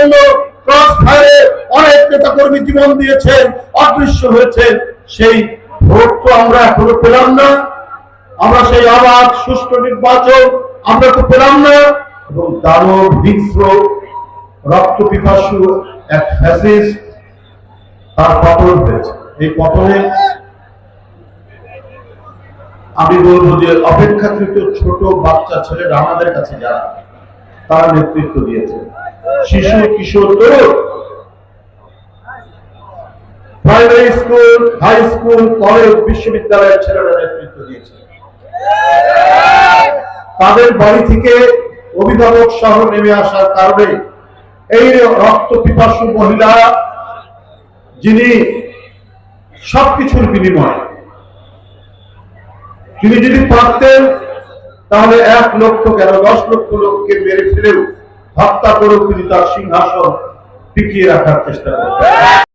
জন্য অনেক নেতা কর্মী জীবন দিয়েছেন, অদৃশ্য হয়েছেন। সেই ভোট তো আমরা এখনও পেলাম না। আমরা সেই আবাদ সুষ্ঠু নির্বাচন আমরা তো পেলাম না। এবং দানব হিংস্র, রক্ত পিপাসু এক ফ্যাসিস্ট তার পতন হয়েছে। এই পতনে আমি বলব যে অপেক্ষাকৃত ছোট বাচ্চা ছেলেরা আমাদের কাছে যারা, তারা নেতৃত্ব দিয়েছে শিশু, কিশোর, তরুণ। Primary school high school college বিশ্ববিদ্যালয়ের ছেলেরা নেতৃত্ব দিয়েছে। তাদের বাড়ি থেকে অভিভাবক সহ নেমে আসার কারণে এই রক্ত পিপাসু মহিলা, যিনি সবকিছুর বিনিময়, তিনি যদি পারতেন, তাহলে এক লক্ষ কেন দশ লক্ষ লোককে মেরে ফেলেও হত্যা করেও তিনি তার সিংহাসন টিকিয়ে রাখার চেষ্টা করতেন